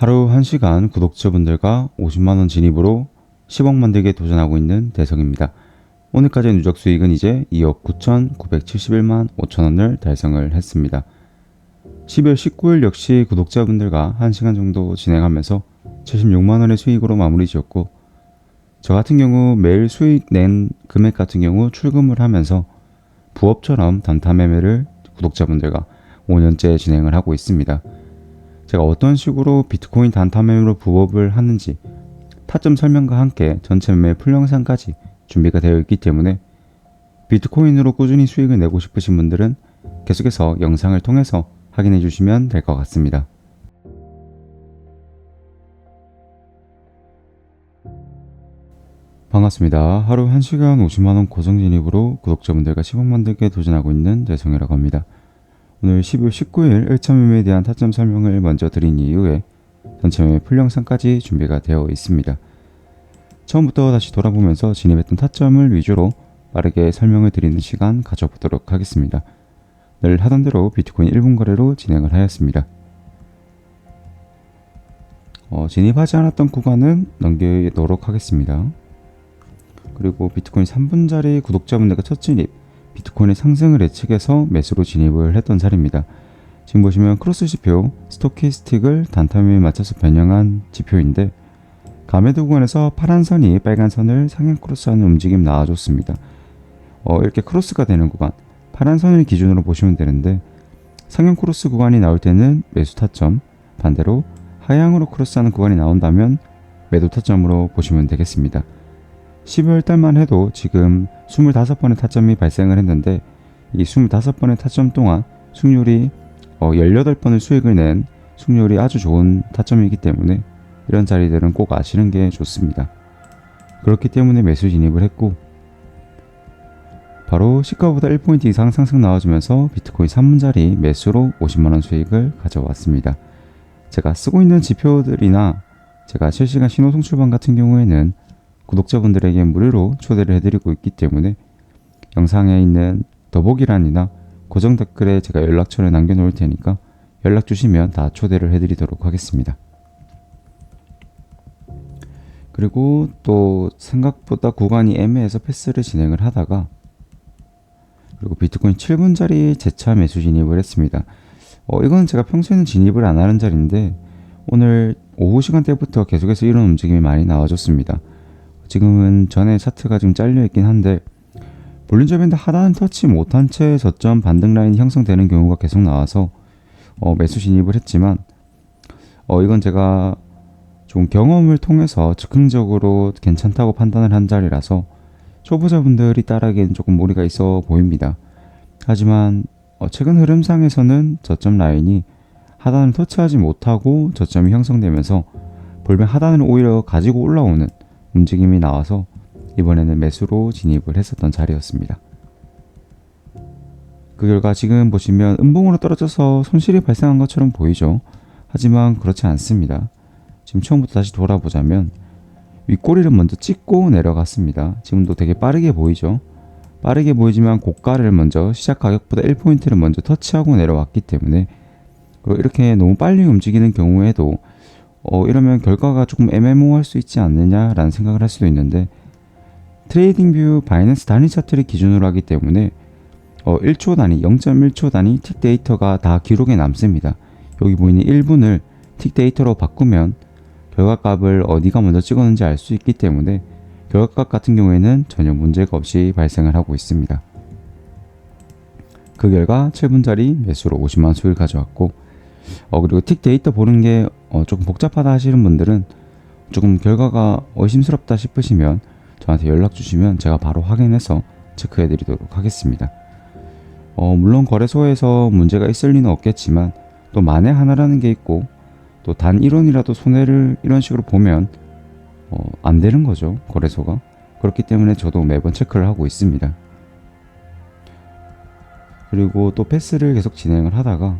하루 1시간 구독자분들과 50만원 진입으로 10억 만들기에 도전하고 있는 대성입니다. 오늘까지 누적 수익은 이제 2억 9,971만 5천원을 달성을 했습니다. 12월 19일 역시 구독자분들과 1시간 정도 진행하면서 76만원의 수익으로 마무리 지었고 저 같은 경우 매일 수익 낸 금액 같은 경우 출금을 하면서 부업처럼 단타 매매를 구독자분들과 5년째 진행을 하고 있습니다. 제가 어떤 식으로 비트코인 단타 매매로 부업을 하는지 타점 설명과 함께 전체 매매 풀 영상까지 준비가 되어 있기 때문에 비트코인으로 꾸준히 수익을 내고 싶으신 분들은 계속해서 영상을 통해서 확인해 주시면 될 것 같습니다. 반갑습니다. 하루 1시간 50만원 고정 진입으로 구독자분들과 10억 만들기에 도전하고 있는 대성이라고 합니다. 오늘 12월 19일 1차 매매에 대한 타점 설명을 먼저 드린 이후에 전체 매매 풀 영상까지 준비가 되어 있습니다. 처음부터 다시 돌아보면서 진입했던 타점을 위주로 빠르게 설명을 드리는 시간 가져보도록 하겠습니다. 늘 하던 대로 비트코인 1분 거래로 진행을 하였습니다. 어, 진입하지 않았던 구간은 넘기도록 하겠습니다. 그리고 비트코인 3분짜리 구독자분들과 첫 진입, 비트코인의 상승을 예측해서 매수로 진입을 했던 자리입니다. 지금 보시면 크로스 지표, 스토키스틱을 단타임에 맞춰서 변형한 지표인데 가메드 구간에서 파란 선이 빨간 선을 상향 크로스하는 움직임 나와줬습니다. 어, 이렇게 크로스가 되는 구간, 파란 선을 기준으로 보시면 되는데 상향 크로스 구간이 나올 때는 매수 타점, 반대로 하향으로 크로스하는 구간이 나온다면 매도 타점으로 보시면 되겠습니다. 12월 달만 해도 지금 25번의 타점이 발생을 했는데 이 25번의 타점 동안 승률이 어 18번의 수익을 낸 승률이 아주 좋은 타점이기 때문에 이런 자리들은 꼭 아시는 게 좋습니다. 그렇기 때문에 매수 진입을 했고 바로 시가보다 1포인트 이상 상승 나와주면서 비트코인 3분짜리 매수로 50만원 수익을 가져왔습니다. 제가 쓰고 있는 지표들이나 제가 실시간 신호 송출방 같은 경우에는 구독자분들에게 무료로 초대를 해드리고 있기 때문에 영상에 있는 더보기란이나 고정 댓글에 제가 연락처를 남겨놓을 테니까 연락 주시면 다 초대를 해드리도록 하겠습니다. 그리고 또 생각보다 구간이 애매해서 패스를 진행을 하다가 그리고 비트코인 7분짜리 재차 매수 진입을 했습니다. 어, 이건 제가 평소에는 진입을 안 하는 자리인데 오늘 오후 시간대부터 계속해서 이런 움직임이 많이 나와줬습니다. 지금은 전에 차트가 좀 잘려 있긴 한데 볼린저 밴드 하단 터치 못한 채 저점 반등 라인이 형성되는 경우가 계속 나와서 어, 매수 진입을 했지만 어, 이건 제가 좀 경험을 통해서 즉흥적으로 괜찮다고 판단을 한 자리라서 초보자분들이 따라하기엔 조금 무리가 있어 보입니다. 하지만 어, 최근 흐름상에서는 저점 라인이 하단을 터치하지 못하고 저점이 형성되면서 볼뱅 하단을 오히려 가지고 올라오는 움직임이 나와서 이번에는 매수로 진입을 했었던 자리였습니다. 그 결과 지금 보시면 음봉으로 떨어져서 손실이 발생한 것처럼 보이죠. 하지만 그렇지 않습니다. 지금 처음부터 다시 돌아보자면 윗꼬리를 먼저 찍고 내려갔습니다. 지금도 되게 빠르게 보이죠. 빠르게 보이지만 고가를 먼저 시작 가격보다 1포인트를 먼저 터치하고 내려왔기 때문에 그리고 이렇게 너무 빨리 움직이는 경우에도 어, 이러면 결과가 조금 애매모호할 수 있지 않느냐라는 생각을 할 수도 있는데 트레이딩 뷰 바이낸스 단위 차트를 기준으로 하기 때문에 어, 1초 단위, 0.1초 단위 틱 데이터가 다 기록에 남습니다. 여기 보이는 1분을 틱 데이터로 바꾸면 결과값을 어디가 먼저 찍었는지 알 수 있기 때문에 결과값 같은 경우에는 전혀 문제가 없이 발생을 하고 있습니다. 그 결과 7분짜리 매수로 50만 수익을 가져왔고 어, 그리고 틱 데이터 보는 게 어, 조금 복잡하다 하시는 분들은 조금 결과가 의심스럽다 싶으시면 저한테 연락 주시면 제가 바로 확인해서 체크해 드리도록 하겠습니다. 어, 물론 거래소에서 문제가 있을 리는 없겠지만 또 만에 하나라는 게 있고 또 단 1원이라도 손해를 이런 식으로 보면 어, 안 되는 거죠 거래소가 그렇기 때문에 저도 매번 체크를 하고 있습니다. 그리고 또 패스를 계속 진행을 하다가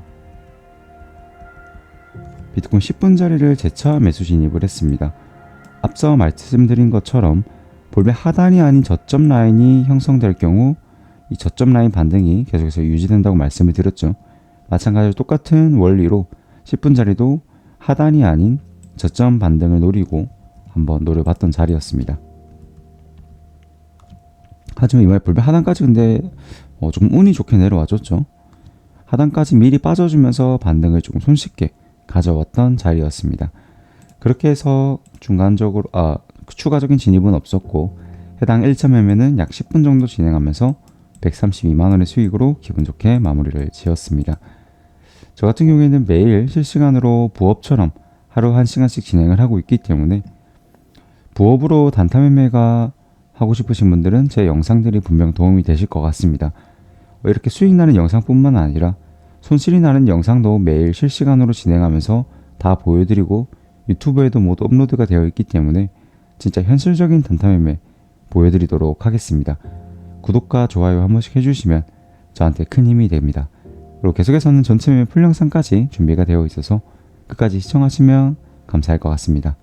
비트코인 10분짜리를 재차 매수 진입을 했습니다. 앞서 말씀드린 것처럼 볼배 하단이 아닌 저점 라인이 형성될 경우 이 저점 라인 반등이 계속해서 유지된다고 말씀을 드렸죠. 마찬가지로 똑같은 원리로 10분짜리도 하단이 아닌 저점 반등을 노리고 한번 노려봤던 자리였습니다. 하지만 이말 불변 하단까지 근데 어, 조금 운이 좋게 내려와줬죠. 하단까지 미리 빠져주면서 반등을 조금 손쉽게 가져왔던 자리였습니다. 그렇게 해서 중간적으로 아 추가적인 진입은 없었고 해당 1차 매매는 약 10분 정도 진행하면서 132만 원의 수익으로 기분 좋게 마무리를 지었습니다. 저 같은 경우에는 매일 실시간으로 부업처럼 하루 1시간씩 진행을 하고 있기 때문에 부업으로 단타 매매가 하고 싶으신 분들은 제 영상들이 분명 도움이 되실 것 같습니다. 어, 이렇게 수익 나는 영상뿐만 아니라 손실이 나는 영상도 매일 실시간으로 진행하면서 다 보여드리고 유튜브에도 모두 업로드가 되어 있기 때문에 진짜 현실적인 단타 매매 보여드리도록 하겠습니다. 구독과 좋아요 한 번씩 해주시면 저한테 큰 힘이 됩니다. 그리고 계속해서는 전체 매매 풀 영상까지 준비가 되어 있어서 끝까지 시청하시면 감사할 것 같습니다.